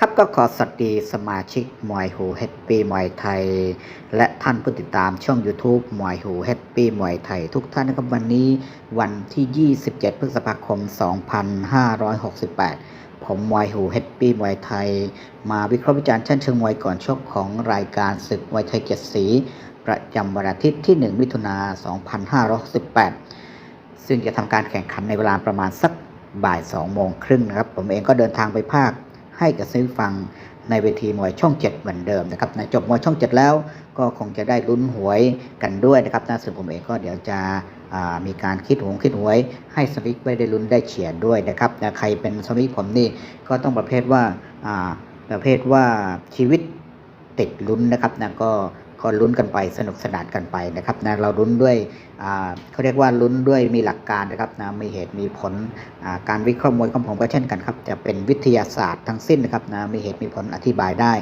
ครับก็ขอสวัสดีสมาชิกมวยหูเฮปปี้มวยไทย และท่านผู้ติดตามช่อง YouTube มวยหูเฮปปี้มวยไทย ทุกท่านนะครับวันนี้วันที่ 27 พฤษภาคม 2568 ผมมวยหูเฮปปี้มวยไทย มาวิเคราะห์วิจารณ์ชั้นเชิงมวยก่อนชกของรายการศึกมวยไทยเจ็ดสี ประจำวันอาทิตย์ที่ 1 มิถุนา2568 ซึ่งจะทำการแข่งขันในเวลาประมาณสักบ่าย 2 โมงครึ่งนะครับ ผมเองก็เดินทางไปภาค ให้กับซื้อฟังในเวทีมวยช่อง 7 เหมือนเดิมนะครับนะจบมวยช่อง 7 แล้วก็คงจะได้ลุ้นหวยกันด้วยนะครับนะส่วนผมเองก็เดี๋ยวจะมีการคิดหงคิดหวย ให้สมิกไปได้ลุ้นได้เฉียดด้วยนะครับนะใครเป็นสมิกผมนี่ก็ต้องประเภทว่าอ่าประเภทว่าชีวิตติดลุ้นนะครับนะก็ ก็ลุ้นกันไปสนุกสนานกันไปนะครับนะเราลุ้นด้วยเขาเรียกว่าลุ้นด้วยมีหลักการนะครับนะมีเหตุมีผลการวิเคราะห์มวยของผมก็เช่นกันครับจะเป็นวิทยาศาสตร์ทั้งสิ้นนะครับนะมีเหตุมีผลอธิบายได้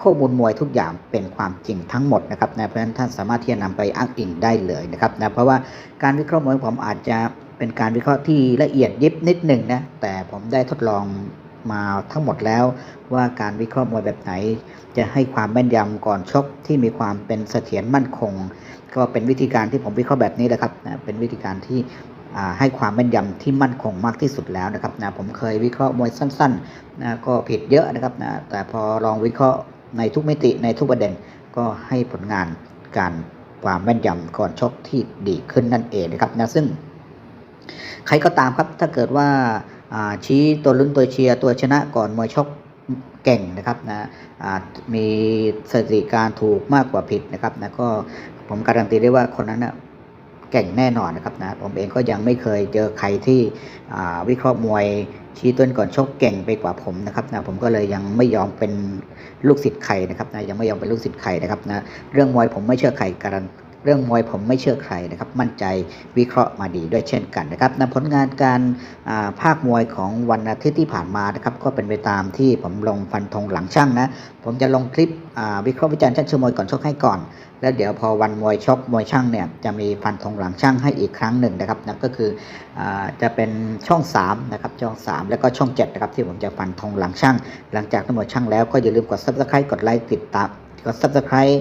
ข้อมูลมวยทุกอย่างเป็นความจริงทั้งหมดนะครับนะเพราะฉะนั้นท่านสามารถที่จะนำไปอ้างอิงได้เลยนะครับนะเพราะว่าการวิเคราะห์มวยของผมอาจจะเป็นการวิเคราะห์ที่ละเอียดยิบนิดหนึ่งนะแต่ผมได้ทดลอง มาทั้งหมดแล้ว ว่าการวิเคราะห์มวยแบบไหน จะให้ความแม่นยำก่อนชกที่มีความเป็นเสถียรมั่นคง ก็เป็นวิธีการที่ผมวิเคราะห์แบบนี้แหละครับเป็นวิธีการที่ให้ความแม่นยำที่มั่นคงมากที่สุดแล้วนะครับนะผมเคยวิเคราะห์มวยสั้นๆนะก็ผิดเยอะนะครับนะแต่พอลองวิเคราะห์ในทุกมิติในทุกประเด็นก็ให้ผลงานการความแม่นยำก่อนชกที่ดีขึ้นนั่นเองนะครับนะซึ่งใครก็ตามครับถ้าเกิดว่า ชี้ตัวลุ้นตัวเชียร์ตัวชนะก่อนมวยชกเก่งนะครับนะมีสถิติการถูกมากกว่าผิดนะครับนะก็ผมการันตีได้ว่าคนนั้นนะเก่งแน่นอนนะครับนะผมเองก็ยังไม่เคยเจอใครที่วิเคราะห์มวยชี้ต้นก่อนชกเก่งไปกว่าผมนะครับนะผมก็เลยยังไม่ยอมเป็นลูกศิษย์ใครนะครับนะยังไม่ยอมเป็นลูกศิษย์ใครนะครับนะเรื่องมวยผมไม่เชื่อใครการัน เรื่องมวยผมไม่เชื่อใครนะครับ มั่นใจวิเคราะห์มาดีด้วยเช่นกันนะครับนะผลงานการาภาคมวยของวันอาทิตย์ที่ผ่านมานะครับ ก็เป็นไปตามที่ผมลงฟันธงหลังช่างนะ ผมจะลงคลิปวิเคราะห์วิจารณ์ชั้นชมวยก่อนชกให้ก่อน แล้วเดี๋ยวพอวันมวยชกมวยช่างเนี่ยจะมีฟันธงหลังช่างให้อีกครั้งหนึ่งนะครับนั่นก็คืออจะเป็นช่อง3นะครับช่อง 3 แล้วก็ช่อง7นะครับที่ผมจะฟันธงหลังช่าง หลังจากทั้งหมดช่างแล้วก็อย่าลืมกด subscribe กดไลค์ติดตามกด subscribe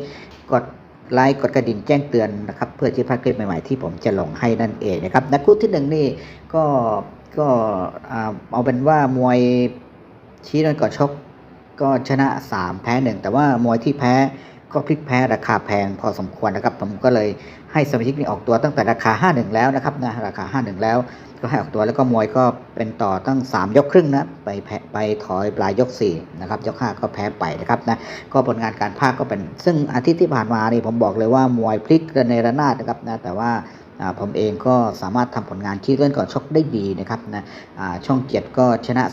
กด ไลค์กดกระดิ่งแจ้งเตือนนะครับเพื่อที่พลาดคลิปใหม่ๆที่ผมจะลงให้นั่นเองนะครับนักคู่ที่หนึ่งนี่ก็ก็เอาเป็นว่ามวยชี้นก่อนชกก็ชนะ 3 แพ้ 1 แต่ว่ามวยที่แพ้ ก็พลิกแพ้ราคาแพงพอสมควรนะครับ ผมก็เลยให้สมาชิกนี่ออกตัวตั้งแต่ราคา 51 แล้วนะครับนะราคา 51 แล้ว ก็ให้ออกตัวแล้วก็มวยก็เป็นต่อตั้ง 3 ยกครึ่งนะไปแพ้ไปถอยปลายยก4นะครับยก 5 ก็แพ้ไปนะครับนะก็ผลงานการภาคก็เป็น ซึ่งอาทิตย์ที่ผ่านมานี่ผมบอกเลยว่ามวยพลิกระเนระนาดนะครับนะแต่ว่าผมเองก็สามารถทำผลงานชี้เล่นก่อนชกได้ดีนะครับนะช่องเจ็ดก็ชนะ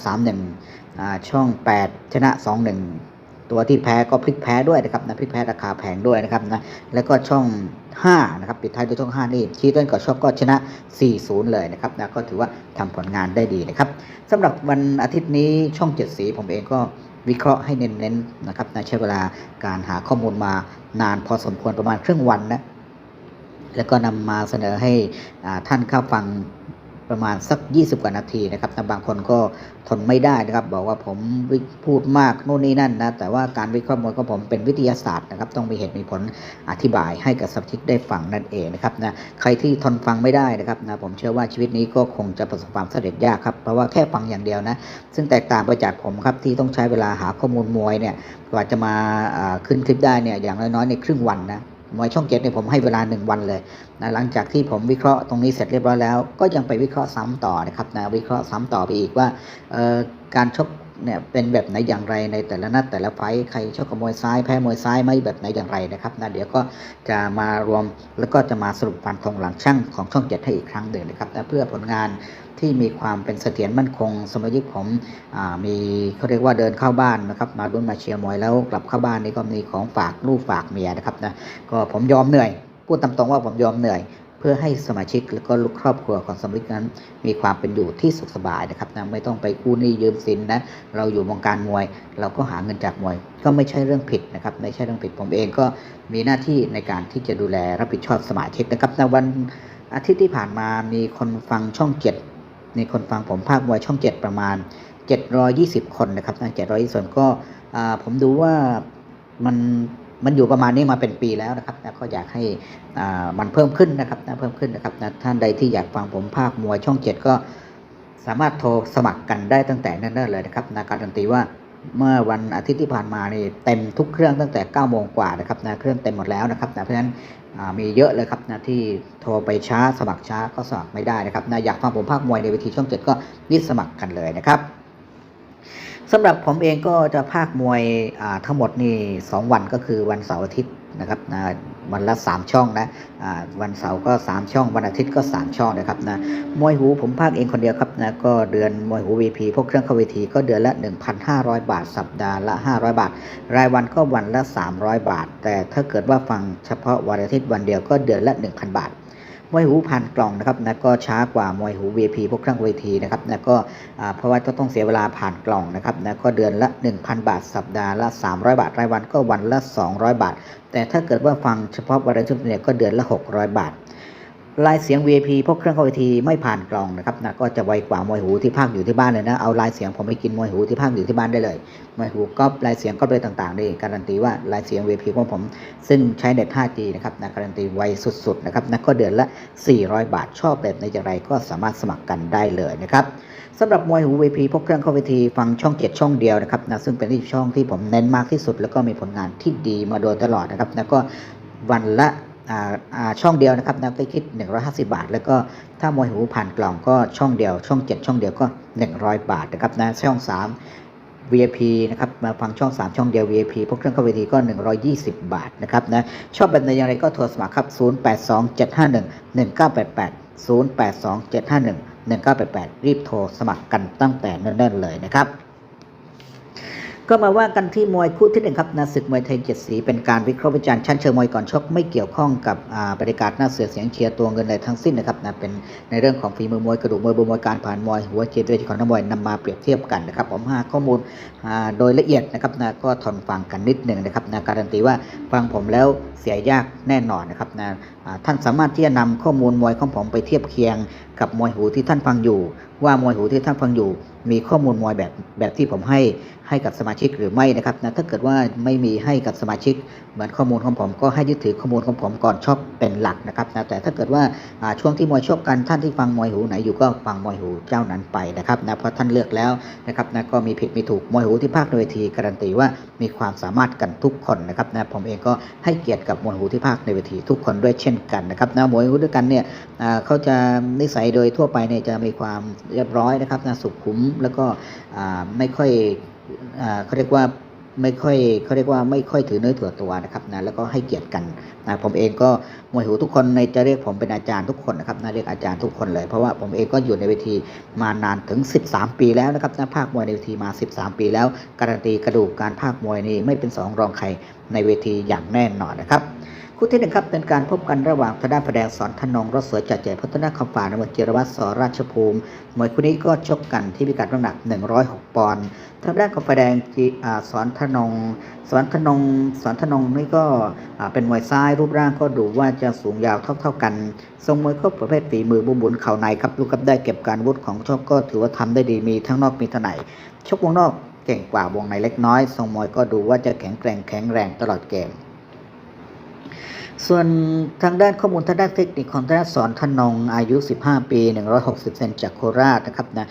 3-1อ่าช่อง 8 ชนะ 2-1 ตัวที่แพ้ก็พลิกแพ้ด้วยนะครับนะพลิกแพ้ราคาแพงด้วยนะครับนะแล้วก็ช่อง5นะครับปิดท้ายด้วยช่อง 5 นี่ชี้ต้นก่อนชกก็ชนะ 4-0 เลยนะครับนะก็ถือว่าทำผลงานได้ดีนะครับสำหรับวันอาทิตย์นี้ช่อง 7 สีผมเองก็วิเคราะห์ให้เน้นๆนะครับนะใช้เวลาการหาข้อมูลมานานพอสมควรประมาณครึ่งวันนะแล้วก็นำมาเสนอให้ท่านเข้าฟัง ประมาณสัก 20 กว่านาทีนะครับแต่บางคนก็ทนไม่ได้นะครับ บอกว่าผมพูดมากโน่นนี่นั่นนะ แต่ว่าการวิเคราะห์มวยของผมเป็นวิทยาศาสตร์นะครับ ต้องมีเหตุมีผลอธิบายให้กับสมาชิกได้ฟังนั่นเองนะครับนะ ใครที่ทนฟังไม่ได้นะครับนะ ผมเชื่อว่าชีวิตนี้ก็คงจะประสบความสำเร็จยากครับ เพราะว่าแค่ฟังอย่างเดียวนะ ซึ่งแตกต่างไปจากผมครับที่ต้องใช้เวลาหาข้อมูลมวยเนี่ย กว่าจะมาอ่าขึ้นคลิปได้เนี่ย อย่างน้อยๆในครึ่งวันนะ มวยช่องเจ็ดเนี่ยผมให้เวลาหนึ่งวันเลยนะหลังจากที่ผมวิเคราะห์ตรงนี้เสร็จเรียบร้อยแล้ว ก็ยังไปวิเคราะห์ซ้ำต่อนะครับนะวิเคราะห์ซ้ำต่อไปอีกว่าการชก เนี่ยเป็นแบบไหนอย่างไรในแต่ละนัดแต่ละไฟใครชกกับมวยซ้ายแพ้มวยซ้ายไหมแบบไหนอย่างไรนะครับนะเดี๋ยวก็จะมารวมแล้วก็จะมาสรุปฟันธงหลังช่างของช่องเจ็ดให้อีกครั้งหนึ่งนะครับนะเพื่อผลงานที่มีความเป็นเสถียรมั่นคง สมาชิกผมอ่ามีเขาเรียกว่าเดินเข้าบ้านนะครับมารุ่นมาเชียร์มวยแล้วกลับเข้าบ้านนี่ก็มีของฝากลูกฝากเมียนะครับนะก็ผมยอมเหนื่อยพูดตามตรงว่าผมยอมเหนื่อย เพื่อให้สมาชิกและก็ลูกครอบครัวของสมาชิกนั้น มีความเป็นอยู่ที่สุขสบายนะครับนะไม่ต้องไปกู้หนี้ยืมสินนะเราอยู่วงการมวย เราก็หาเงินจากมวย ก็ไม่ใช่เรื่องผิดนะครับไม่ใช่เรื่องผิดผมเองก็มีหน้าที่ในการที่จะดูแลรับผิดชอบสมาชิกนะครับในวันอาทิตย์ที่ผ่านมามีคนฟังช่องเจ็ดมีคนฟังผมภาคมวยช่องเจ็ดประมาณ 720 คนนะครับนะ720คนก็ผมดูว่ามัน มันอยู่ประมาณนี้มาเป็นปีแล้วนะครับนะก็อยากให้อ่ามันเพิ่มขึ้นนะครับนะเพิ่มขึ้นนะครับนะท่านใดที่อยากฟังผมภาคมวยช่อง7ก็สามารถโทรสมัครกันได้ตั้งแต่เนิ่นๆเลยนะครับนะการันตีว่าเมื่อวันอาทิตย์ที่ผ่านมานี่เต็มทุกเครื่องตั้งแต่9โมงกว่านะครับนะเครื่องเต็มหมดแล้วนะครับนะเพราะฉะนั้นมีเยอะเลยครับนะที่โทรไปช้าสมัครช้าก็สมัครไม่ได้นะครับนะอยากฟังผมภาคมวยในเวทีช่องเจ็ดก็รีบสมัครกันเลยนะครับ สำหรับผมเองก็จะภาคมวยทั้งหมดนี่สองวันก็คือวันเสาร์อาทิตย์นะครับนะวันละ 3 ช่องนะวันเสาร์ก็ 3 ช่อง วันอาทิตย์ก็ 3 ช่องนะครับนะมวยหูผมภาคเองคนเดียวครับนะก็เดือนมวยหู VP พวกเครื่องเข้าเวทีก็เดือนละ 1,500 บาท สัปดาห์ละ 500 บาท รายวันก็วันละ 300 บาท แต่ถ้าเกิดว่าฟังเฉพาะวันอาทิตย์วันเดียวก็เดือนละ 1,000 บาท มวยหูผ่านกล่องนะครับนะก็ช้ากว่ามวยหู VP พวกเครื่องเวทีนะครับนะก็เพราะว่าจะต้องเสียเวลาผ่านกล่องนะครับนะก็เดือนละ 1,000 บาท สัปดาห์ละ 300 บาท รายวันก็วันละ 200 บาท แต่ถ้าเกิดว่าฟังเฉพาะวันอาทิตย์เนี่ยก็เดือนละ 600 บาท ลายเสียง VIP พวกเครื่องเข้าเวทีไม่ผ่านกล่องนะครับนะก็จะไวกว่ามวยหูที่ภาคอยู่ที่บ้านเลยนะเอาลายเสียงผมไปกินมวยหูที่ภาคอยู่ที่บ้านได้เลยมวยหูก็ลายเสียงก็เลยต่างๆนี่การันตีว่าลายเสียง VIP ของผม ซึ่งใช้เน็ต 5G นะครับนะการันตีไวสุดๆนะครับนะก็เดือนละ 400 บาทชอบแบบในอย่างไรก็สามารถสมัครกันได้เลยนะครับสำหรับมวยหู VIP พวกเครื่องเข้าเวทีฟังช่อง7ช่องเดียวนะครับนะซึ่งเป็นที่ช่องที่ผมเน้นมากที่สุด แล้วก็มีผลงานที่ดีมาโดยตลอดนะครับนะก็วันละ ช่องเดียวนะครับนะก็คิด 150 บาท แล้วก็ถ้ามวยหูผ่านกล่องก็ช่องเดียว ช่อง 7 ช่องเดียวก็ 100 บาทนะครับนะช่อง 3 VIP นะครับมาฟังช่อง 3 ช่องเดียว VIP พวกเครื่องเข้าเวทีก็ 120 บาทนะครับนะชอบแบบไหนอย่างไรก็โทรสมัครครับ 0827511988 0827511988 รีบโทรสมัครกันตั้งแต่เนิ่นๆเลยนะครับ ก็มาว่ากันที่มวยคู่ที่หนึ่งครับนาศึกมวยไทยเจ็ดสีเป็นการวิเคราะห์วิจารณ์ชั้นเชิงมวยก่อนชกไม่เกี่ยวข้องกับบรรยากาศหน้าเสือเสียงเชียร์ตัวเงินใดทั้งสิ้นนะครับนะเป็นในเรื่องของฝีมือมวยกระดูกมวยบนมวยการผ่านมวยหัวเจียด้วยของนักมวยนำมาเปรียบเทียบกันนะครับผมหาข้อมูลอ่าโดยละเอียดนะครับนะก็ทนฟังกันนิดหนึ่งนะครับนะการันตีว่าฟังผมแล้วเสียยากแน่นอนนะครับนะอ่าท่านสามารถที่จะนำข้อมูลมวยของผมไปเทียบเคียงกับมวยหูที่ท่านฟังอยู่ ว่ามวยหูที่ท่านฟังอยู่ มีข้อมูลมวยแบบแบบที่ผมให้ ให้กับสมาชิกหรือไม่นะครับนะถ้าเกิดว่าไม่มีให้กับสมาชิกเหมือนข้อมูลของผมก็ให้ยึดถือข้อมูลของผมก่อนชอบเป็นหลักนะครับนะแต่ถ้าเกิดว่าช่วงที่มวยชกกันท่านที่ฟังมวยหูไหนอยู่ก็ฟังมวยหูเจ้านั้นไปนะครับนะเพราะท่านเลือกแล้วนะครับนะก็มีผิดมีถูกมวยหูที่ภาคในเวทีการันตีว่ามีความสามารถกันทุกคนนะครับนะผมเองก็ให้เกียรติกับมวยหูที่ภาคในเวทีทุกคนด้วยเช่นกันนะครับนะมวยหูด้วยกันเนี่ยอ่าเขาจะนิสัยโดยทั่วไปเนี่ยจะมีความเรียบร้อยนะครับนะสุขุมแล้วก็ไม่ค่อยอ่า เขาเรียกว่าไม่ค่อยเขาเรียกว่าไม่ค่อยถือเนื้อถือตัวนะครับนะแล้วก็ให้เกียรติกันนะผมเองก็มวยหูทุกคนในจะเรียกผมเป็นอาจารย์ทุกคนนะครับนะเรียกอาจารย์ทุกคนเลยเพราะว่าผมเองก็อยู่ในเวทีมานานถึง 13 ปีแล้วนะครับนะภาคมวยในเวทีมา 13 ปีแล้ว การันตีกระดูกการภาคมวยนี่ไม่เป็นสองรองใครในเวทีอย่างแน่นอนนะครับ คู่ที่หนึ่งครับเป็นการพบกันระหว่างทางด้านแสดงสอนธนงรถสวยจัดใหญ่พัฒนาคำฝ่านมวยเจรวัตรสอราชภูมิมวยคู่นี้ก็ชกกันที่พิกัดน้ำหนัก 106 ปอนด์ทางด้านของฝ่าแดงจีสอนธนงสอนธนงสอนธนงนี่ก็เป็นมวยซ้ายรูปร่างก็ดูว่าจะสูงยาวเท่าๆกัน ทรงมวยก็ประเภทฝีมือบุบุนเข่าในครับลูกกับได้เก็บการวุฒิของชกก็ถือว่าทำได้ดีมีทั้งนอกมีทั้งในชกวงนอกเก่งกว่าวงในเล็กน้อย ทรงมวยก็ดูว่าจะแข็งแกร่งแข็งแรงตลอดเกม ส่วนทางด้านข้อมูลทางด้านเทคนิคของทางด้านสอนธนงอายุ 15 ปี 160 เซนจากโคราชนะครับนะ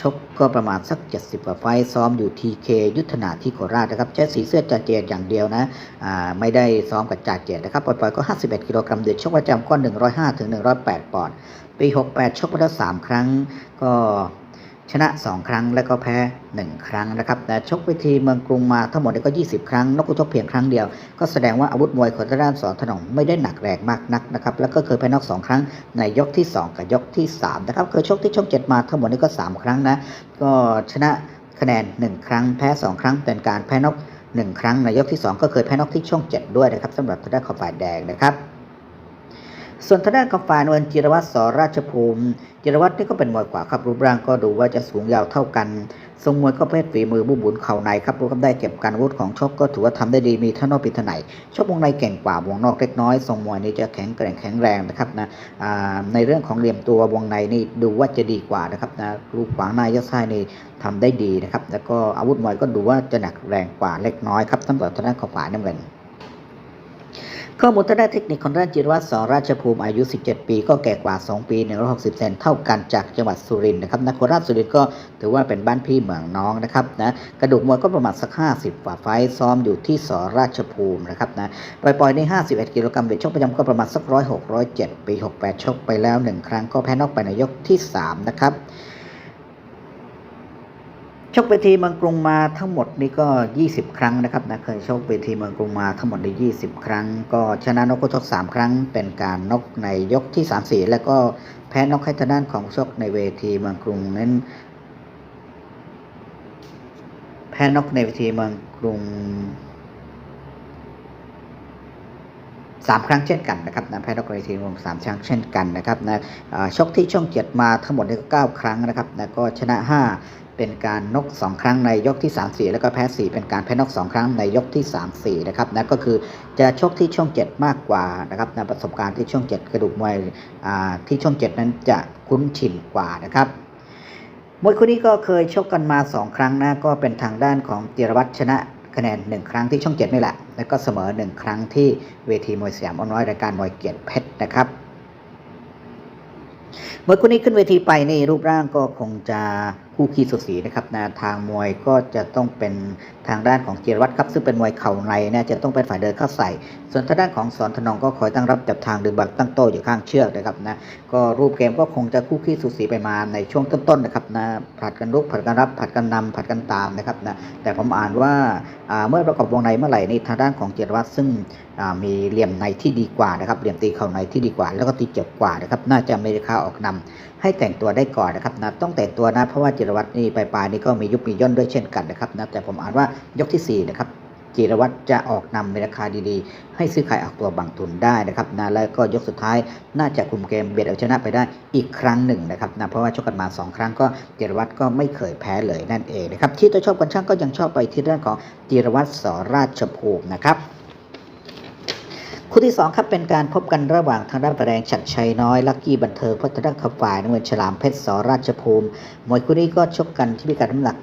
ชกก็ประมาณสัก 70กว่าไฟซ้อมอยู่ TK ยุทธนาที่โคราชนะครับใช้สีเสื้อจ่าเจดอย่างเดียวนะไม่ได้ซ้อมกับจ่าเจดนะครับปล่อยๆก็ 51 กิโลกรัมเดือดชกประจำก็ 105ถึง108 ปอนด์ปี 68 ชกมาแล้ว3ครั้งก็ ชนะ 2 ครั้งแล้วก็แพ้ 1 ครั้งนะครับ แต่ชกเวทีเมืองกรุงมาทั้งหมดก็ 20 ครั้งนกกุชกเพียงครั้งเดียว ก็แสดงว่าอาวุธมวยของทางด้านสอนถนอมไม่ได้หนักแรงมากนักนะครับ แล้วก็เคยแพ้นอกสองครั้งในยกที่ 2 กับยกที่3นะครับ เคยชกที่ช่อง7มาทั้งหมดนี้ก็ 3 ครั้งนะ ก็ชนะคะแนน 1 ครั้งแพ้ 2 ครั้งเป็นการแพ้นอก1 ครั้งในยกที่ 2 ก็เคยแพ้นอกที่ช่อง 7 ด้วยนะครับสำหรับทางด้านขอบฝ่ายแดงนะครับส่วนทางด้านกองฝ่ายนวลจิรวัตรสอราชภูมิ จิรวัตรนี่ก็เป็นมวยขวาครับรูปร่างก็ดูว่าจะสูงยาวเท่ากันทรงมวยก็เพศฝีมือบุบุญเข่าในครับรู้ครับได้เก็บการวุธของชกก็ถือว่าทำได้ดีมีทั้งนอกปีทไหนชกวงในเก่งกว่าวงนอกเล็กน้อยทรงมวยนี้จะแข็งแกร่งแข็งแรงนะครับนะในเรื่องของเหลี่ยมตัววงในนี่ดูว่าจะดีกว่านะครับนะลูกขวางหน้ายกซ้ายนี่ทำได้ดีนะครับ แล้วก็อาวุธมวยก็ดูว่าจะหนักแรงกว่าเล็กน้อยครับตั้งแต่ทางด้านของฝ่ายน้ำเงิน ข้อมูลทางด้านเทคนิคของด้านจิรวัตรสอราชภูมิอายุ 17 ปี ก็แก่กว่า 2 ปี 160 เซนเท่ากันจากจังหวัดสุรินทร์นะครับนคราชสุรินทร์ก็ถือว่าเป็นบ้านพี่เมืองน้องนะครับนะกระดูกมวยก็ประมาณสัก 50ฝ่าไฟซ้อมอยู่ที่สอราชภูมินะครับนะปล่อยๆใน 51 กิโลกรัมเวทชกประจำก็ประมาณสัก106 107 ปี 68 ชกไปแล้ว 1 ครั้งก็แพ้นอกไปในยกที่ 3 นะครับ ชกเวทีเมืองกรุงมาทั้งหมดนี่ก็ 20 ครั้งนะครับนะเคยชกเวทีเมืองกรุงมาทั้งหมดใน20 ครั้ง ก็ชนะนกก็ชก3ครั้ง เป็นการนกในยกที่ 3 4 แล้วก็แพ้นกให้ทางด้านของชกในเวทีเมืองกรุงนั้นแพ้นกในเวทีเมืองกรุงสามครั้งเช่นกันนะครับนะแพ้นกเวทีรวมสามครั้งเช่นกันนะครับนะชกที่ช่องเจ็ดมาทั้งหมดนี่ก็เก้าครั้งนะครับนะก็ชนะห้า เป็นการนกสองครั้งในยกที่สามสี่แล้วก็แพ้สี่เป็นการแพ้นกสองครั้งในยกที่สามสี่นะครับนะก็คือจะชกที่ช่องเจ็ดมากกว่านะครับนะประสบการณ์ที่ช่องเจ็ดกระดูกมวยที่ช่องเจ็ดนั้นจะคุ้นชินกว่านะครับมวยคู่นี้ก็เคยชกกันมา 2 ครั้งนะก็เป็นทางด้านของจิรวัตรชนะคะแนน 1 ครั้งที่ช่องเจ็ดนี่แหละ แล้วก็เสมอ 1 ครั้งที่เวทีมวยสยามออนไลน์รายการมวยเกียรติเพชรนะครับมวยคู่นี้ขึ้นเวทีไปนี่รูปร่างก็คงจะ คู่ขี้สุสีนะครับนะทางมวยก็จะต้องเป็นทางด้านของเจิรวัตรครับ ซึ่งเป็นมวยเข่าในนะจะต้องเป็นฝ่ายเดินเข้าใส่ ส่วนทางด้านของสอนธนองก็คอยตั้งรับจับทางดึงบัตรตั้งโต้อยู่ข้างเชือกนะครับนะก็รูปเกมก็คงจะคู่ขี้สุสีไปมาในช่วงต้นๆนะครับนะผัดกันรุกผัดกันรับผัดกันนำผัดกันตามนะครับนะแต่ผมอ่านว่าเมื่อประกอบวงในเมื่อไหร่นี่ทางด้านของเจิรวัตรซึ่งมีเหลี่ยมในที่ดีกว่านะครับ เหลี่ยมตีเข่าในที่ดีกว่า แล้วก็ตีเจ็บกว่านะครับ น่าจะอเมริกาออกนำให้แต่งตัวได้ก่อนนะครับนะต้องแต่งตัวนะเพราะว่าจิรวัตรนี่ปลายๆนี่ก็มียุบมีย่นด้วยเช่นกันนะครับนะแต่ผมอ่านว่ายกที่สี่นะครับจิรวัตรจะออกนำในราคาดีๆ ให้ซื้อขายออกตัวบางทุนได้นะครับนะแล้วก็ยกสุดท้ายน่าจะคุมเกมเบียดเอาชนะไปได้อีกครั้งหนึ่งนะครับนะเพราะว่าชกกันมาสองครั้งก็จิรวัตรก็ไม่เคยแพ้เลยนั่นเองนะครับที่ตัวชอบกันช่างก็ยังชอบไปที่เรื่องของจิรวัตรสอราชภูมินะครับ คู่ที่ 2 ครับเป็นการพบกันระหว่างทางด้านประแดงฉัดชัยน้อย ลักกี้บันเทิงพัฒนาขฝ่ายน้ำเงินฉลามเพชรสราชภูมิ มวยคู่นี้ก็ชกกันที่พิกัดน้ำหนัก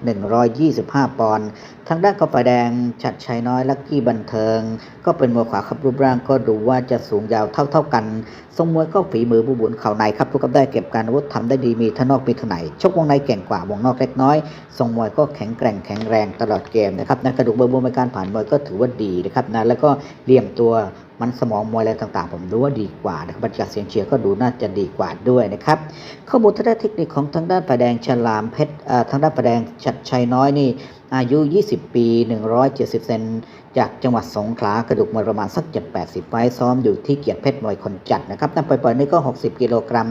125 ปอนด์ทางด้านขฝ่ายแดงฉัดชัยน้อยลักกี้บันเทิง ก็เป็นมวยขวาครับรูปร่างก็ดูว่าจะสูงยาวเท่าๆกันทรงมวยก็ฝีมือบุบุญเข่าในครับทุกกับได้เก็บการอาวุธทำได้ดีมีทั้งนอกมีทั้งในชกวงในเก่งกว่าวงนอกเล็กน้อยทรงมวยก็แข็งแกร่งแข็งแรงตลอดเกมนะครับนะกระดูกเบอร์บวมในการผ่านมวยก็ถือว่าดีนะครับนะแล้วก็เหลี่ยมตัว มันสมองมวยอะไรต่างๆ ผมดูว่าดีกว่านะครับบรรยากาศเสียงเชียร์ก็ดูน่าจะดีกว่าด้วยนะครับข้อมูลทางด้านเทคนิคของทางด้านฝ่ายแดงฉลามเพชรเอ่อทางด้านฝ่ายแดงชัดชัยน้อยนี่ อายุ 20 ปี 170 เซน จากจังหวัดสงขลากระดูกมวยประมาณสัก 7-80 ไฟซ้อมอยู่ที่เกียรติเพชรมวยคนจัดนะครับน้ำปล่อยๆนี่ก็ 60 กิโลกรัม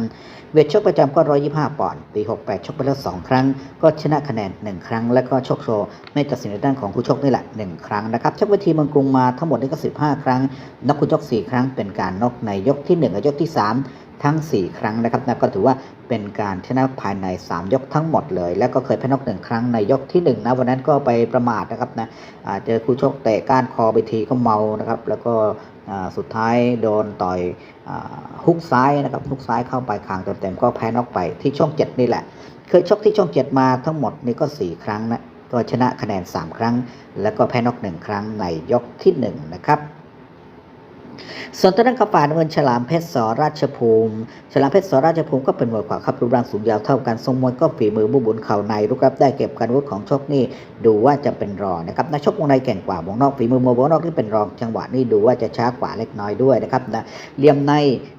เวทชกประจำก็ 125 ปอนด์ ปี 68 ชกไปแล้ว 2 ครั้ง ก็ชนะคะแนน 1 ครั้ง แล้วก็ชกโชว์ไม่ตัดสินในด้านของคู่ชกนี่แหละ 1 ครั้งนะครับ ชกเวทีเมืองกรุงมาทั้งหมดนี่ก็ 15 ครั้งนกคู่ชก 4 ครั้ง เป็นการนกในยกที่1และยกที่ 3 ทั้ง 4 ครั้งนะครับนะก็ถือว่า เป็นการชนะภายใน 3 ยกทั้งหมดเลย แล้วก็เคยแพ้นอกหนึ่งครั้งในยกที่1นะวันนั้นก็ไปประมาทนะครับนะเจอคู่ชกเตะก้านคอไปทีก็เมานะครับ แล้วก็สุดท้ายโดนต่อยฮุกซ้ายนะครับฮุกซ้ายเข้าไปคางเต็มๆก็แพ้นอกไปที่ช่อง 7 นี่แหละ เคยชกที่ช่อง 7 มาทั้งหมดนี่ก็ 4 ครั้งนะก็ชนะคะแนน 3 ครั้ง แล้วก็แพ้นอก 1 ครั้งในยกที่ 1 นะครับ ส่วนตัวด้านขวาน้ำเงินฉลามเพชรสอราชภูมิ ฉลามเพชรสอราชภูมิก็เป็นมวยขวาครับรูปร่างสูงยาวเท่ากันทรงมวยก็ฝีมือบุบุญเข่าในรูปรับได้เก็บการอาวุธของชกนี่ดูว่าจะเป็นรองนะครับนักชกวงในเก่งกว่าวงนอกฝีมือมวยวงนอกที่เป็นรองจังหวะนี่ดูว่าจะช้ากว่าเล็กน้อยด้วยนะครับนะเหลี่ยมใน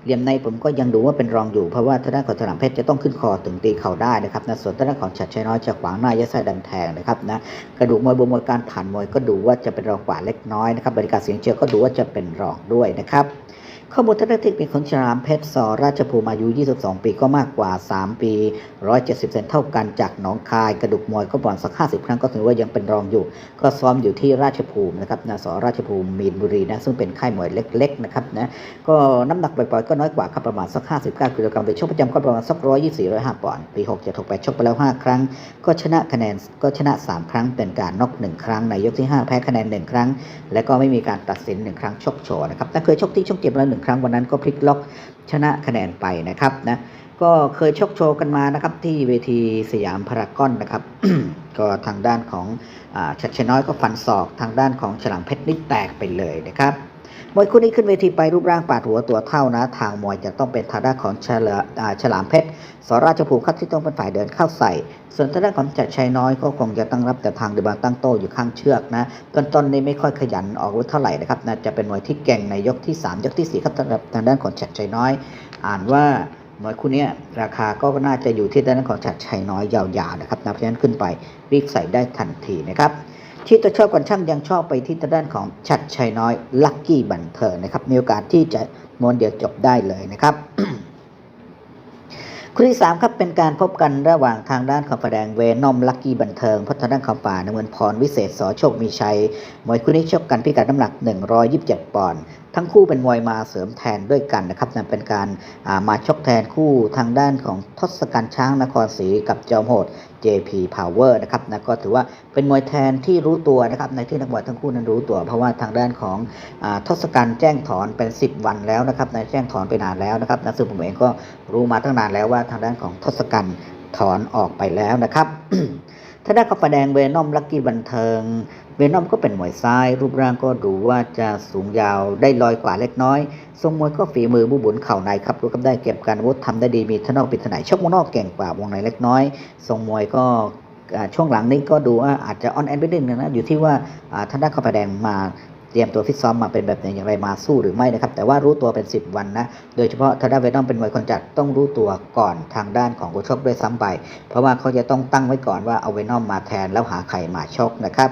เหลี่ยมในผมก็ยังดูว่าเป็นรองอยู่เพราะว่าทางด้านของฉลามเพชรจะต้องขึ้นคอถึงตีเข่าได้นะครับนะส่วนทางด้านของฉัดชัยน้อยจะขวางหน้ายัดไส้ดันแทงนะครับนะกระดูกมวยบนมวยการผ่านมวยก็ดูว่าจะเป็นรองกว่าเล็กน้อยนะครับบรรยากาศเสียงเชียร์ก็ดูว่าจะเป็นรองด้วยนะครับ ข้อมูลทางด้านเทคนิคของฉลามเพชรสอราชภูมิอายุ 22 ปีก็มากกว่า 3 ปี 170 เซนเท่ากันจากหนองคาย กระดูกมวยก็บอลสัก 50 ครั้งก็ถือว่ายังเป็นรองอยู่ ก็ซ้อมอยู่ที่ราชภูมินะครับนะสอราชภูมิมีนบุรีนะซึ่งเป็นค่ายมวยเล็กๆนะครับนะก็น้ำหนักปล่อยๆก็น้อยกว่าครับประมาณสัก 59 กิโลกรัมโดยชกประจำก็ประมาณสัก 124 105ปอนด์ปี67 68ชกไปแล้ว 5 ครั้ง ก็ชนะคะแนนก็ชนะ 3 ครั้งเป็นการน็อก1 ครั้งในยกที่ 5 แพ้คะแนน 1 ครั้ง และก็ไม่มีการตัดสิน 1 ครั้งชกโชว์นะครับแต่เคยชกที่ช่องเจ็บแล้วหนึ่งครั้งวันนั้นก็พลิกล็อกชนะคะแนนไปนะครับนะก็เคยชกโชว์กันมานะครับที่เวทีสยามพารากอนนะครับ ก็ทางด้านของอชัดชน้อยก็ฟันศอกทางด้านของฉลามเพชรนี่แตกไปเลยนะครับ มวยคู่นี้ขึ้นเวทีไปรูปร่างปาดหัวตัวเท่านะ ทางมวยจะต้องเป็นทางด้านของฉลาอ่าฉลามเพชรสราชภูมิครับที่ต้องเป็นฝ่ายเดินเข้าใส่ ส่วนทางด้านของจัดชัยน้อยก็คงจะตั้งรับแต่ทางเดบางตั้งโต้อยู่ข้างเชือกนะต้นๆนี่ไม่ค่อยขยันออกวุธเท่าไหร่นะครับนะจะเป็นมวยที่เก่งในยกที่ 3 ยกทีสี่4ครับสำหรับทางด้านของจัดชัยน้อย อ่านว่ามวยคู่นี้ราคาก็น่าจะอยู่ที่ด้านของจัดชัยน้อยยาวๆนะครับนะเพราะฉะนั้นขึ้นไปรีบใส่ได้ทันทีนะครับ ที่ตัวชอบกันช่างยังชอบไปที่ทางด้านของชัดชัยน้อยลัคกี้บันเทิงนะครับ มีโอกาสที่จะมวนเดียวจบได้เลยนะครับคู่ที่3ครับเป็นการพบกันระหว่างทางด้านของฝ่ายแดงเวนอมลักกี้บันเทิงพัฒนด้านของป่าในเมืองพรวิเศษสอโชคมีชัยมวยคู่นี้ชกกันพิกัดน้ำหนัก 127 ปอนด์ทั้งคู่เป็นมวยมาเสริมแทนด้วยกันนะครับนั่นเป็นการามาชกแทนคู่ทางด้านของทศกัณฐ์ช้างนครศรีกับจอมโหด JP Power นะครับนะก็ถือว่าเป็นมวยแทนที่รู้ตัวนะครับในที่นักมวยทั้งคู่นั้นรู้ตัว เพราะว่าทางด้านของอทศกัณฐ์แจ้งถอนเป็น 10 วันแล้วนะครับนะแจ้งถอนไปนานแล้วนะครับนะซึ่งผมเองก็รู้มาตั้งนานแล้วว่าทางด้านของทศกัณฐ์ถอนออกไปแล้วนะครับทางด้านของฝ่ายแดงเวนอมลักกี้บันเทิง เวนอมก็เป็นมวยซ้าย รูปร่างก็ดูว่าจะสูงยาวได้ลอยกว่าเล็กน้อย ทรงมวยก็ฝีมือบุบุนเข่าในครับรู้กับได้เก็บการวุธทำได้ดีมีทนอกปิดถนายชกมวยนอกเก่งกว่าวงในเล็กน้อย ทรงมวยก็ช่วงหลังนี้ก็ดูว่าอาจจะออนแอนไปนิดนึงนะอยู่ที่ว่าอ่าทางด้านข้าฝ่ายแดงมาเตรียมตัวฟิตซ้อมมาเป็นแบบไหนอย่างไรมาสู้หรือไม่นะครับ แต่ว่ารู้ตัวเป็น 10 วันนะ โดยเฉพาะทางด้านเวนอมเป็นมวยคนจัดต้องรู้ตัวก่อนทางด้านของผู้ชกด้วยซ้ำไป เพราะว่าเขาจะต้องตั้งไว้ก่อนว่าเอาเวนอมมาแทนแล้วหาใครมาชกนะครับ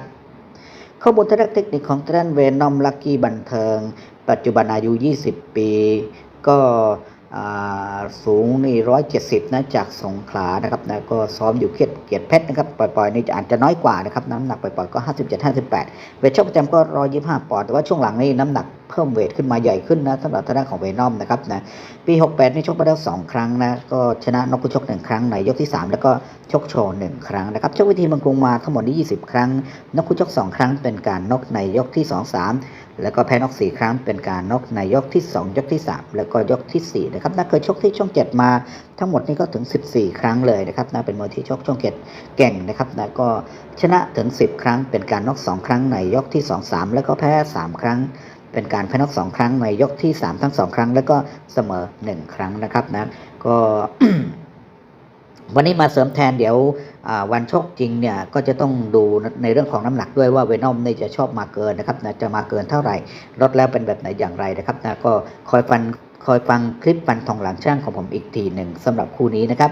ข้อมูลทางด้านเทคนิคของทนเวนอมลักกี้บันเทิง ปัจจุบันอายุ 20 ปี ก็ สูงนี่ร้อยเจ็ดสิบนะจากสงขลานะครับนะก็ซ้อมอยู่เกียรติเกียรติเพชรนะครับปล่อยๆนี่อาจจะน้อยกว่านะครับน้ำหนักปล่อยๆก็57 58เวทชกประจำก็125ปอนด์แต่ว่าช่วงหลังนี่น้ำหนักเพิ่มเวทขึ้นมาใหญ่ขึ้นนะสำหรับทางด้านของเวนอมนะครับนะปี 68 นี่ชกไปแล้ว2ครั้งนะก็ชนะนกคู่ชก1ครั้งในยกที่ 3 แล้วก็ชกโชว์1ครั้งนะครับชกวิธีเมังกรุงมาทั้งหมดนี้ 20 ครั้งนกคู่ชก 2 ครั้งเป็นการนกในยกที่ 2 3 แล้วก็แพ้นอก4ครั้งเป็นการนกในยกที่ 2 ยกที่ 3 แล้วก็ยกทีสี่4 นะครับน่าเคยชกที่ช่อง 7 มาทั้งหมดนี่ก็ถึง 14 ครั้งเลยนะครับน่าเป็นมวยที่ชกช่องเจ็ดเก่งนะครับนะก็ชนะถึง 10 ครั้ง เป็นการนก2 ครั้งในยกที่ 2 3 แล้วก็แพ้ 3 ครั้งเป็นการแพ้นอก2ครั้งในยกที่ 3 ทั้ง 2 ครั้ง แล้วก็เสมอ 1 ครั้งนะครับนะก็ วันนี้มาเสริมแทนเดี๋ยววันชกจริงเนี่ยก็จะต้องดูในเรื่องของน้ำหนักด้วยว่าเวนอมเนี่ยจะชอบมาเกินนะครับนะจะมาเกินเท่าไหร่ลดแล้วเป็นแบบไหนอย่างไรนะครับนะก็คอยฟันคอยฟังคลิปฟันทองหลังช่างของผมอีกทีหนึ่งสำหรับคู่นี้นะครับ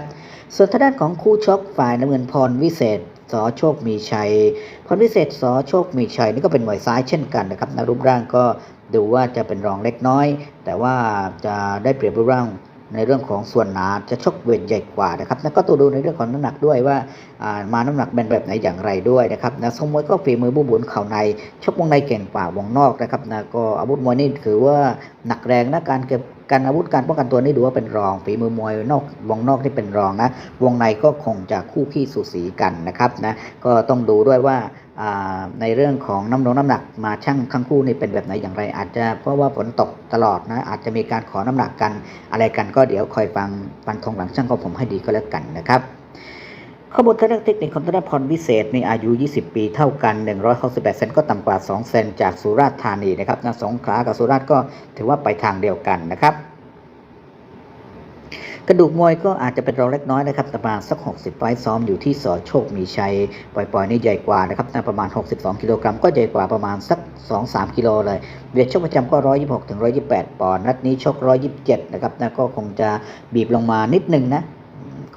ส่วนทางด้านของคู่ชกฝ่ายน้ำเงินพรวิเศษสอโชคมีชัยพรวิเศษสอโชคมีชัยนี่ก็เป็นมวยซ้ายเช่นกันนะครับนะรูปร่างก็ดูว่าจะเป็นรองเล็กน้อย แต่ว่าจะได้เปรียบรูปร่าง ในเรื่องของส่วนหนาจะชกเวทใหญ่กว่านะครับแล้วก็ตัวดูในเรื่องของน้ำหนักด้วยว่าามาน้ำหนักเป็นแบบไหนอย่างไรด้วยนะครับนะทรงมวยก็ฝีมือบุบุนเข่าในชกวงในเก่งกว่าวงนอกนะครับนะก็อาวุธมวยนี่ถือว่าหนักแรงนะการเก็บการอาวุธการป้องกันตัวนี่ดูว่าเป็นรองฝีมือมวยนอกวงนอกที่เป็นรองนะวงในก็คงจะคู่ขี้สูสีกันนะครับนะก็ต้องดูด้วยว่า ในเรื่องของน้ำหนงน้ำหนักมาชั่งทั้งคู่นี่เป็นแบบไหนอย่างไร อาจจะเพราะว่าฝนตกตลอดนะอาจจะมีการขอน้ำหนักกันอะไรกันก็เดี๋ยวคอยฟังปันทงหลังช่างของผมให้ดีก็แล้วกันนะครับข้อมูลทางเทคนิคของธนพรวิเศษในอายุ 20 ปีเท่ากัน 168 เซนก็ต่ำกว่า 2 เซนจากสุราษฎร์ธานีนะครับนะสงขลากับสุราษฎร์ก็ถือว่าไปทางเดียวกันนะครับ กระดูกมวยก็อาจจะเป็นรองเล็กน้อยนะครับประมาณสัก 60 ไฟซ้อมอยู่ที่สอโชคมีชัยปล่อยๆนี่ใหญ่กว่านะครับน่าประมาณ 62 กิโลกรัมก็ใหญ่กว่าประมาณสัก 2-3 กิโลเลยเวทชกประจำก็ 126ถึง128 ปอนด์นัดนี้ชก 127 นะครับนะก็คงจะบีบลงมานิดนึงนะ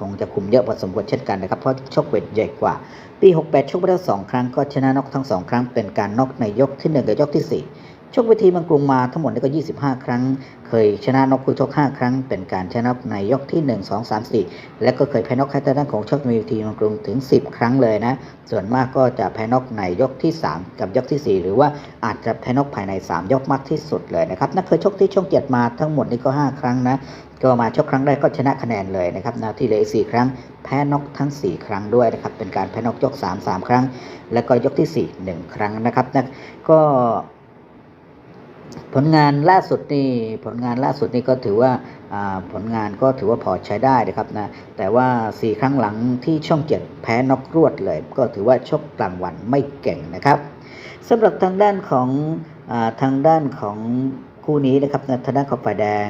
คงจะคุมเยอะพอสมควรเช่นกันนะครับ เพราะชกเวทใหญ่กว่า ปี 68 ชกไปแล้ว 2 ครั้งก็ชนะน็อกทั้ง 2 ครั้งเป็นการน็อกในยกที่ 1 กับยกที่ 4 ชกเวทีเมังกรุงมาทั้งหมดนี่ก็ 25 ครั้ง เคยชนะนกคู่ชก5ครั้ง เป็นการชนะในยกที่ 1 2 3 4 และก็เคยแพ้นกให้ทาด้านของชกเวทีเมังกรุงถึง 10 ครั้งเลยนะ ส่วนมากก็จะแพ้นกในยกที่ 3 กับยกทีสี่ 4 หรือว่าอาจจะแพ้นกภายใน 3 ยกมากที่สุดเลยนะครับนักเคยชกที่ช่องเจ็ดมาทั้งหมดนี่ก็ 5 ครั้งนะก็มาชกครั้งแรกก็ชนะคะแนนเลยนะครับนาที่เหลืออีก4ครั้ง แพ้นกทั้ง 4 ครั้งด้วยนะครับเป็นการแพ้นกยก 3 3 ครั้ง แล้วก็ยกที่ 4 1 ครั้งนะครับนะก็ ผลงานล่าสุดนี่ผลงานล่าสุดนี่ก็ถือว่าผลงานก็ถือว่าพอใช้ได้นะครับนะแต่ว่า 4 ครั้งหลังที่ช่องเจ็ดแพ้นอกรวดเลย ก็ถือว่าชกกลางวันไม่เก่งนะครับสำหรับทางด้านของอทางด้านของคู่นี้นะครับนะทางด้านของฝ่ายแดง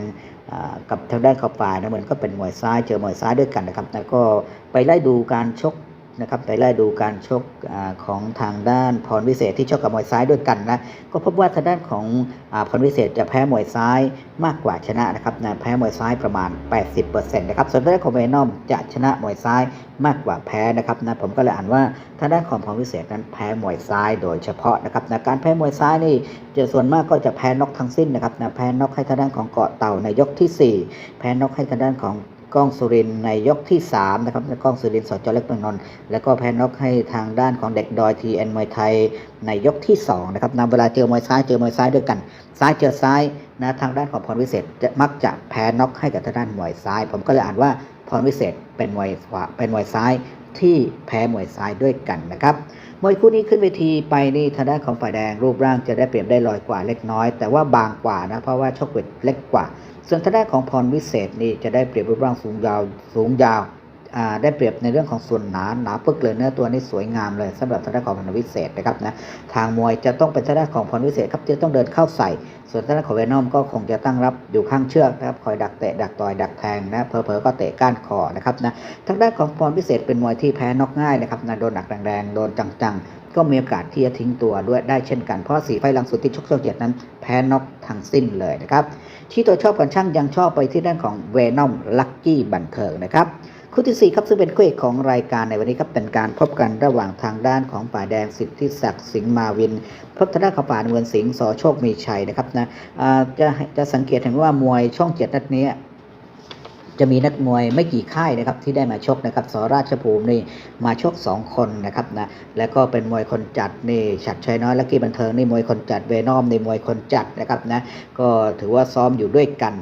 กับทางด้านของฝ่ายนะเหมือนก็เป็นมวยซ้ายเจอมวยซ้ายด้วยกันนะครับนะก็ไปไล่ดูการชก นะครับไปไล่ดูการชกอของทางด้านพรวิเศษที่ชกกับมวยซ้ายด้วยกันนะก็พบว่าทางด้านของอพรวิเศษจะแพ้มวยซ้ายมากกว่าชนะนะครับนะแพ้มวยซ้ายประมาณ 80%นะครับส่วนทางด้านของเวนอมจะชนะมวยซ้ายมากกว่าแพ้นะครับนะผมก็เลยอ่านว่าทางด้านของพรวิเศษนั้นแพ้มวยซ้ายโดยเฉพาะนะครับนะการแพ้มวยซ้ายนี่จะส่วนมากก็จะแพ้นกทั้งสิ้นนะครับนะแพ้นกให้ทางด้านของเกาะเต่าในยกทีสี่4 แพ้นกให้ทางด้านของ กล้องสุรินในยกที่3นะครับกล้องสุรินสจเล็กเมืองนนท์แล้วก็แพ้นกให้ทางด้านของเด็กดอยทีเอ็นมวยไทยในยกที่2นะครับนำเวลาเจอมวยซ้ายเจอมวยซ้ายด้วยกัน ซ้ายเจอซ้ายนะทางด้านของพรวิเศษจะมักจะแพ้น็อกให้กับทางด้านมวยซ้าย ผมก็เลยอ่านว่าพรวิเศษเป็นมวยขวาเป็นมวยซ้ายที่แพ้มวยซ้ายด้วยกันนะครับมวยคู่นี้ขึ้นเวทีไปนี่ทางด้านของฝ่ายแดงรูปร่างจะได้เปรียบได้ลอยกว่าเล็กน้อย แต่ว่าบางกว่านะเพราะว่าชกเวทเล็กกว่า ส่วนทางด้านของพรวิเศษนี่จะได้เปรียบรูปร่างสูงยาวสูงยาว ได้เปรียบในเรื่องของส่วนหนาหนาปึกเลยเนื้อตัวนี่สวยงามเลยสำหรับทางด้านของพรวิเศษนะครับนะทางมวยจะต้องเป็นทางด้านของพรวิเศษครับที่ต้องเดินเข้าใส่ ส่วนทางด้านของเวนอมก็คงจะตั้งรับอยู่ข้างเชือกนะครับคอยดักเตะดักต่อยดักแทงนะเพอเพอๆก็เตะก้านคอนะครับนะทางด้านของพรวิเศษเป็นมวยที่แพ้นอกง่ายนะครับนะโดนหนักแรงๆโดนจังๆ ก็มีโอกาสที่จะทิ้งตัวด้วยได้เช่นกันเพราะสีไฟล์ลังสุดที่ชกช่องเจ็ดนั้น แพ้นอกทั้งสิ้นเลยนะครับที่ตัวชอบกันช่างยังชอบไปที่ด้านของเวนอมลักกี้บันเทิงนะครับ คู่ที่ 4 ครับซึ่งเป็นคู่เอกของรายการในวันนี้ครับเป็นการพบกันระหว่างทางด้านของฝ่ายแดงสิทธิศักดิ์สิงห์มาวิน พบทางด้านของฝ่ายน้ำเงินสิงห์สอโชคมีชัยนะครับนะจะจะสังเกตเห็นว่ามวยช่องเจ็ดนัดนี้จะมีนักมวยไม่กี่ค่ายนะครับที่ได้มาชกนะครับสราชภูมินี่มาชก 2 คนนะครับนะแล้วก็เป็นมวยคนจัดนี่ฉัดชัยน้อยและกี้บันเทิงนี่มวยคนจัดเวนอมนี่มวยคนจัดนะครับนะก็ถือว่าซ้อมอยู่ด้วยกัน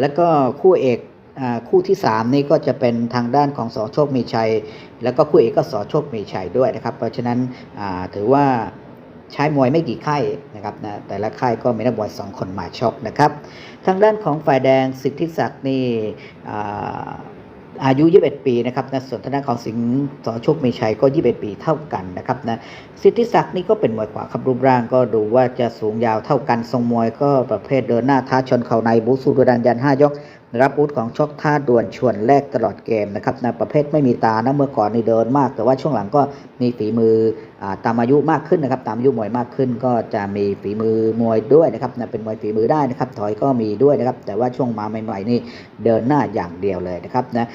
แล้วก็คู่เอก คู่ที่ 3 นี่ก็จะเป็นทางด้านของสอโชคมีชัย แล้วก็คู่เอกก็สอโชคมีชัยด้วยนะครับ เพราะฉะนั้นถือว่าใช้มวยไม่กี่ค่ายนะครับนะแต่ละค่ายก็มีนักมวยสองคนมาชกนะครับ ทางด้านของฝ่ายแดงสิทธิศักดิ์นี่อ่ายุ 21 ปีนะครับนะส่วนทางด้านของสิงห์สอโชคมีชัยก็ 21 ปีเท่ากันนะครับนะสิทธิศักดิ์นี่ก็เป็นมวยขวาครับรูปร่างก็ดูว่าจะสูงยาวเท่ากันทรงมวยก็ประเภทเดินหน้าท้าชนเข่าในบูสูดุดันยัน5ยก รับอาวุธของชกท่าด่วนชวนแลกตลอดเกมนะครับในประเภทไม่มีตานะเมื่อก่อนนี่เดินมาก แต่ว่าช่วงหลังก็มีฝีมืออาตามอายุมากขึ้นนะครับ ตามอายุมวยมากขึ้น ก็จะมีฝีมือมวยด้วยนะครับนะเป็นมวยฝีมือได้นะครับ ถอยก็มีด้วยนะครับ แต่ว่าช่วงมาใหม่ๆนี่เดินหน้าอย่างเดียวเลยนะครับนะ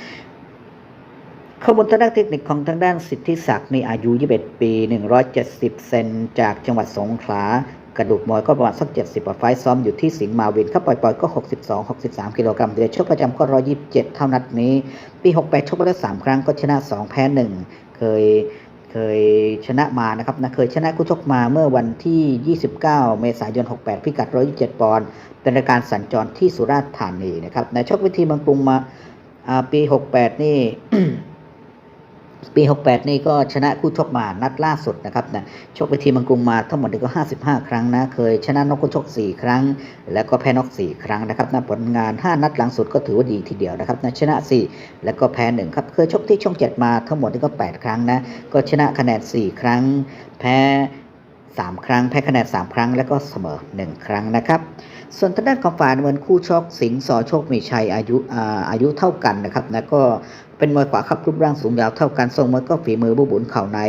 ข้อมูลทางด้านเทคนิคของทางด้านสิทธิศักดิ์นี่อายุ 21 ปี 170 เซนจากจังหวัดสงขลา กระดูกมวยก็ประมาณสัก 70กว่าไฟต์ซ้อมอยู่ที่สิงห์มาวินครับปล่อยๆก็ 62 63 กิโลกรัมเดือนชกประจำก็ 127 เท่านัดนี้ ปี 68 ชกมาแล้ว3ครั้งก็ชนะ 2 แพ้ 1 เคยเคยชนะมานะครับนะเคยชนะคู่ชกมาเมื่อวันที่ 29 เมษายน 68 พิกัด 127 ปอนด์เป็นรายการสัญจรที่สุราษฎร์ธานีนะครับในชกวิธีเมืองกรุงมาอ่าปี 68 นี่ ปี 68 นี่ก็ชนะคู่ชกมานัดล่าสุดนะครับนะชกไปทีมังกรุงมาทั้งหมดก็ 55 ครั้งนะ เคยชนะนกคู่ชก 4 ครั้ง แล้วก็แพ้นก 4 ครั้งนะครับนะผลงาน 5 นัดหลังสุดก็ถือว่าดีทีเดียวนะครับนะชนะ 4 แล้วก็แพ้ 1 ครับ เคยชกที่ช่อง 7 มาทั้งหมดนี่ก็ 8 ครั้งนะ ก็ชนะคะแนน 4 ครั้ง แพ้3 ครั้ง แพ้คะแนน 3 ครั้ง แล้วก็เสมอ 1 ครั้งนะครับ ส่วนทางด้านของฝ่ายน้ำเงินคู่ชกสิงห์สอโชคมีชัยอายุอาอายุเท่ากันนะครับนะก็ เป็นมวยขวาครับรูปร่างสูงยาวเท่ากันทรงมวยก็ฝีมือบุบุนเข่าใน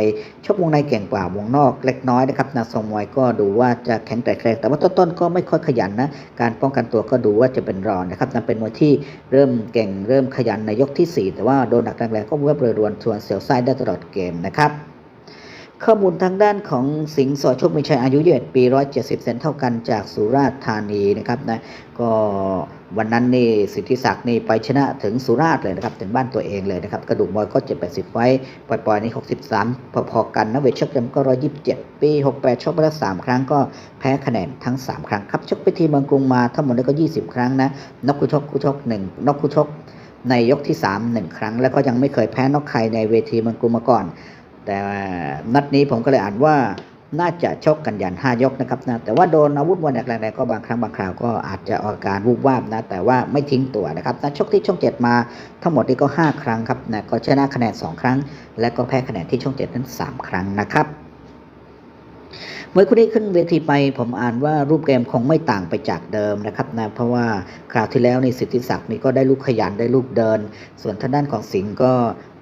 ชกวงในเก่งกว่าวงนอกเล็กน้อยนะครับนะทรงมวยก็ดูว่าจะแข็งแกร่งแรงแต่ว่าต้นๆก็ไม่ค่อยขยันนะการป้องกันตัวก็ดูว่าจะเป็นรองนะครับนะเป็นมวยที่เริ่มเก่งเริ่มขยันในยกที่ 4 แต่ว่าโดนหนักแรงๆก็เว็บเรือรวนชวนเสียวไส้ได้ตลอดเกมนะครับข้อมูลทางด้านของสิงห์สอโชคมีชัยอายุ21ปี 170 เซนเท่ากันจากสุราษฎร์ธานีนะครับนะก็ วันนั้นนี่สิทธิศักดิ์นี่ไปชนะถึงสุราษฎร์เลยนะครับ ถึงบ้านตัวเองเลยนะครับ กระดูกมวยก็780ไว้ปล่อยๆนี่63พอๆกันนะเวทชกจำก็127ปี68ชกไปแล้ว3ครั้งก็แพ้คะแนนทั้ง3ครั้งครับชกไปทีเมืองกรุงมาทั้งหมดแล้วก็20ครั้งนะนกคู่ชกคู่ชก1นกคู่ชกในยกที่3 1ครั้ง แล้วก็ยังไม่เคยแพ้นกใครในเวทีเมืองกรุงมาก่อน แต่นัดนี้ผมก็เลยอ่านว่า น่าจะชกกันยัน5ยกนะครับนะแต่ว่าโดนอาวุธวันแรงๆก็บางครั้งบางคราวก็อาจจะอาการวูบวาบนะแต่ว่าไม่ทิ้งตัวนะครับนัดชกที่ช่องเจ็ดมาทั้งหมดนี้ก็ 5 ครั้งครับนะก็ชนะคะแนน2 ครั้ง และก็แพ้คะแนนที่ช่องเจ็ดนั้น 3 ครั้งนะครับเมื่อคุณได้ขึ้นเวทีไปผมอ่านว่ารูปเกมคงไม่ต่างไปจากเดิมนะครับนะเพราะว่าคราวที่แล้วในสิทธิศักดิ์นี่ก็ได้ลูกขยันได้ลูกเดิน ส่วนทางด้านของสิงห์ก็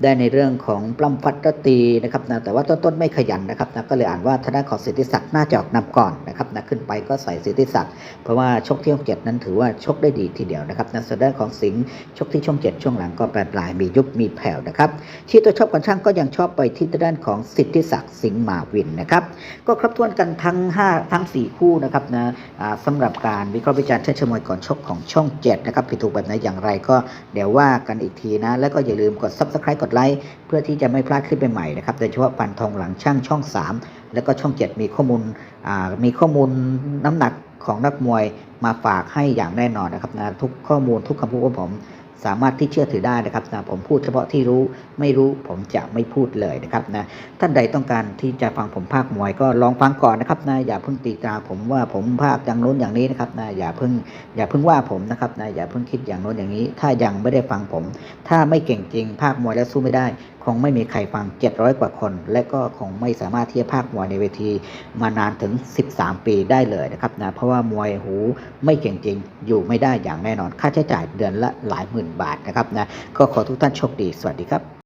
ได้ในเรื่องของปล้ำฟัดตตีนะครับนะแต่ว่าต้นๆไม่ขยันนะครับนะก็เลยอ่านว่าทางด้านของสิทธิศักดิ์น่าจะออกนำก่อนนะครับนะขึ้นไปก็ใส่สิทธิศักดิ์เพราะว่าชกที่ช่องเจ็ดนั้นถือว่าชกได้ดีทีเดียวนะครับนะส่วนด้านของสิงห์ชกที่ช่องเจ็ดช่วงหลังก็ปลายปลายๆมียุบมีแผ่วนะครับที่ตัวชอบกันช่างก็ยังชอบไปที่ด้านของสิทธิศักดิ์สิงห์มาวินนะครับก็ครบถ้วนกันทั้ง 5 ทั้ง 4 คู่นะครับนะสำหรับการวิเคราะห์วิจารณ์เชิญมวยก่อนชกของช่อง7นะครับผิดถูกแบบไหนอย่างไรก็เดี๋ยวว่ากันอีกทีนะแล้วก็อย่าลืมกด Subscribe กดไลค์เพื่อที่จะไม่พลาดคลิปใหม่ๆนะครับโดยเฉพาะปันทองหลังช่างช่อง 3 แล้วก็ช่อง 7 มีข้อมูลมีข้อมูลน้ำหนักของนักมวยมาฝากให้อย่างแน่นอนนะครับนะทุกข้อมูลทุกคำพูดของผม สามารถที่เชื่อถือได้นะครับนะผมพูดเฉพาะที่รู้ไม่รู้ผมจะไม่พูดเลยนะครับนะท่านใดต้องการที่จะฟังผมภาคมวยก็ลองฟังก่อนนะครับนะอย่าเพิ่งตีตราผมว่าผมภาคอย่างโน้นอย่างนี้นะครับนะอย่าเพิ่งอย่าเพิ่งว่าผมนะครับนะอย่าเพิ่งคิดอย่างโน้นอย่างนี้ ถ้ายังไม่ได้ฟังผม ถ้าไม่เก่งจริงภาคมวยแล้วสู้ไม่ได้ คงไม่มีใครฟัง 700 กว่าคน และก็คงไม่สามารถที่จะภาคมวยในเวทีมานานถึง 13 ปีได้เลยนะครับนะเพราะว่ามวยหูไม่เก่งจริง อยู่ไม่ได้อย่างแน่นอน ค่าใช้จ่ายเดือนละหลายหมื่นบาทนะครับนะก็ขอทุกท่านโชคดี สวัสดีครับ